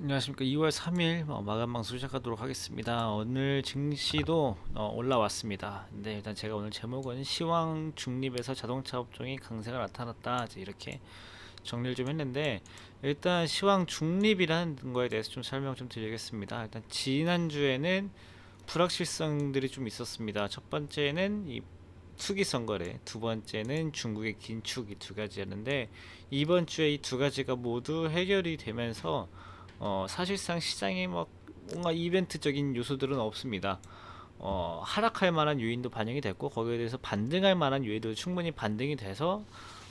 안녕하십니까. 2월 3일 어, 마감 방송 시작하도록 하겠습니다. 오늘 증시도 어, 올라왔습니다. 근데 일단 제가 오늘 제목은 시황 중립에서 자동차 업종이 강세가 나타났다. 이렇게 정리를 좀 했는데 일단 시황 중립이라는 거에 대해서 좀 설명 좀 드리겠습니다. 일단 지난주에는 불확실성들이 좀 있었습니다. 첫 번째는 이 투기성 거래, 두 번째는 중국의 긴축이 두 가지였는데 이번 주에 이 두 가지가 모두 해결이 되면서 어, 사실상 시장에 막 뭔가 이벤트적인 요소들은 없습니다. 어, 하락할 만한 요인도 반영이 됐고 거기에 대해서 반등할 만한 요인도 충분히 반등이 돼서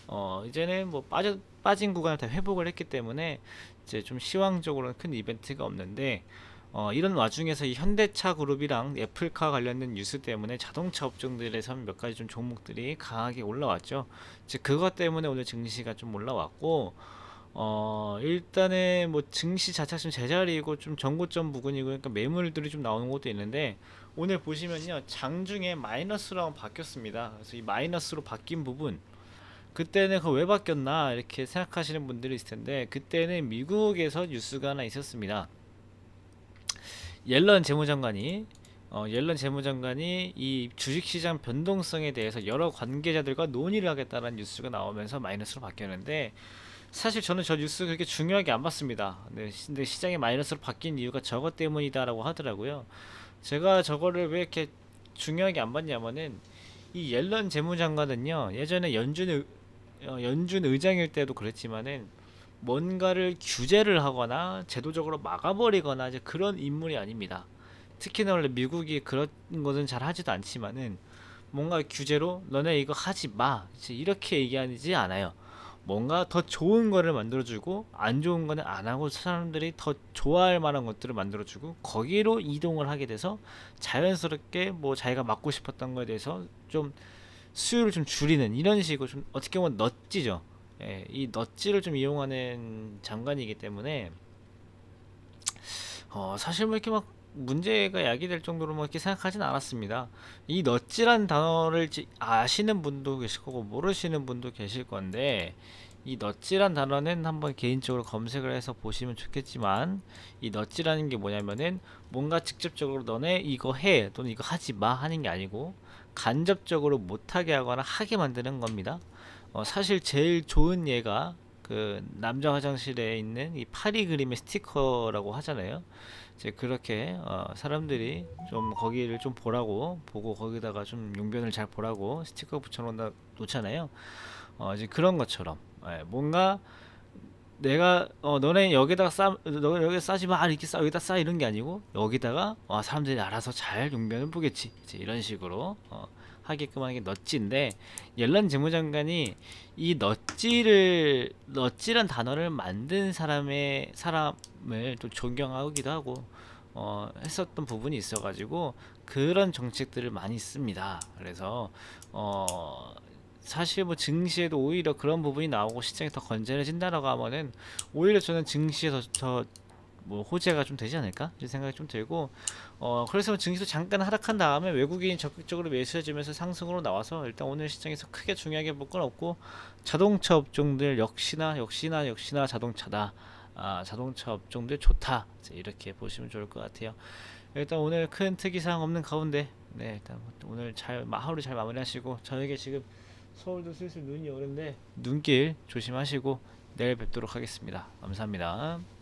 어, 이제는 뭐 빠져 빠진 구간을 다 회복을 했기 때문에 이제 좀 시황적으로는 큰 이벤트가 없는데 어, 이런 와중에서 이 현대차 그룹이랑 애플카 관련된 뉴스 때문에 자동차 업종들에서 몇 가지 좀 종목들이 강하게 올라왔죠. 즉 그것 때문에 오늘 증시가 좀 올라왔고 어 일단은 뭐 증시 자체가 좀 제자리이고 좀 전고점 부근이고 그러니까 매물들이 좀 나오는 것도 있는데 오늘 보시면요 장중에 마이너스로 바뀌었습니다. 그래서 이 마이너스로 바뀐 부분 그때는 그 왜 바뀌었나 이렇게 생각하시는 분들이 있을 텐데 그때는 미국에서 뉴스가 하나 있었습니다. 옐런 재무장관이 어, 옐런 재무장관이 이 주식시장 변동성에 대해서 여러 관계자들과 논의를 하겠다는 뉴스가 나오면서 마이너스로 바뀌었는데 사실 저는 저 뉴스 그렇게 중요하게 안 봤습니다. 네, 시- 근데 시장이 마이너스로 바뀐 이유가 저것 때문이다라고 하더라고요. 제가 저거를 왜 이렇게 중요하게 안 봤냐면은 이 옐런 재무장관은요 예전에 연준 의, 어, 연준 의장일 때도 그랬지만은 뭔가를 규제를 하거나 제도적으로 막아버리거나 이제 그런 인물이 아닙니다. 특히나 원래 미국이 그런 것은 잘 하지도 않지만은 뭔가 규제로 너네 이거 하지 마 이제 이렇게 얘기하지 않아요. 뭔가 더 좋은 거를 만들어주고 안 좋은 거는 안 하고 사람들이 더 좋아할 만한 것들을 만들어주고 거기로 이동을 하게 돼서 자연스럽게 뭐 자기가 맡고 싶었던 거에 대해서 좀 수요를 좀 줄이는 이런 식으로 좀 어떻게 보면 넛지죠. 예, 이 넛지를 좀 이용하는 장관이기 때문에 어, 사실 뭐 이렇게 막 문제가 야기될 정도로 뭐 이렇게 생각하진 않았습니다. 이 넛지란 단어를 지- 아시는 분도 계실 거고 모르시는 분도 계실 건데 이 넛지란 단어는 한번 개인적으로 검색을 해서 보시면 좋겠지만 이 넛지라는 게 뭐냐면은 뭔가 직접적으로 너네 이거 해 또는 이거 하지 마 하는 게 아니고 간접적으로 못하게 하거나 하게 만드는 겁니다. 어, 사실 제일 좋은 예가 그 남자 화장실에 있는 이 파리 그림의 스티커라고 하잖아요. 이제 그렇게 어, 사람들이 좀 거기를 좀 보라고 보고 거기다가 좀 용변을 잘 보라고 스티커 붙여놓는다 놓잖아요. 어, 이제 그런 것처럼 예, 뭔가 내가 어 너네 여기다가 싸너 여기 싸지 마 이렇게 싸 여기다 싸 이런 게 아니고 여기다가 어, 사람들이 알아서 잘 용변을 보겠지 이제 이런 식으로 어, 하게끔 하는 게 넛지인데 옐런 재무장관이 이 넛지를 넛지란 단어를 만든 사람의 사람을 또 존경하기도 하고 어, 했었던 부분이 있어가지고 그런 정책들을 많이 씁니다. 그래서 어, 사실 뭐 증시에도 오히려 그런 부분이 나오고 시장이 더 건전해진다라고 하면은 오히려 저는 증시에서 저뭐 호재가 좀 되지 않을까? 이런 생각이 좀 들고 어 그래서 증시도 잠깐 하락한 다음에 외국인이 적극적으로 매수해주면서 상승으로 나와서 일단 오늘 시장에서 크게 중요하게 볼 건 없고 자동차 업종들 역시나 역시나 역시나 자동차다. 아 자동차 업종들 좋다. 이렇게 보시면 좋을 것 같아요. 일단 오늘 큰 특이사항 없는 가운데 네 일단 오늘 잘 마- 하루 잘 마무리하시고 저에게 지금 서울도 슬슬 눈이 오는데 눈길 조심하시고 내일 뵙도록 하겠습니다 감사합니다.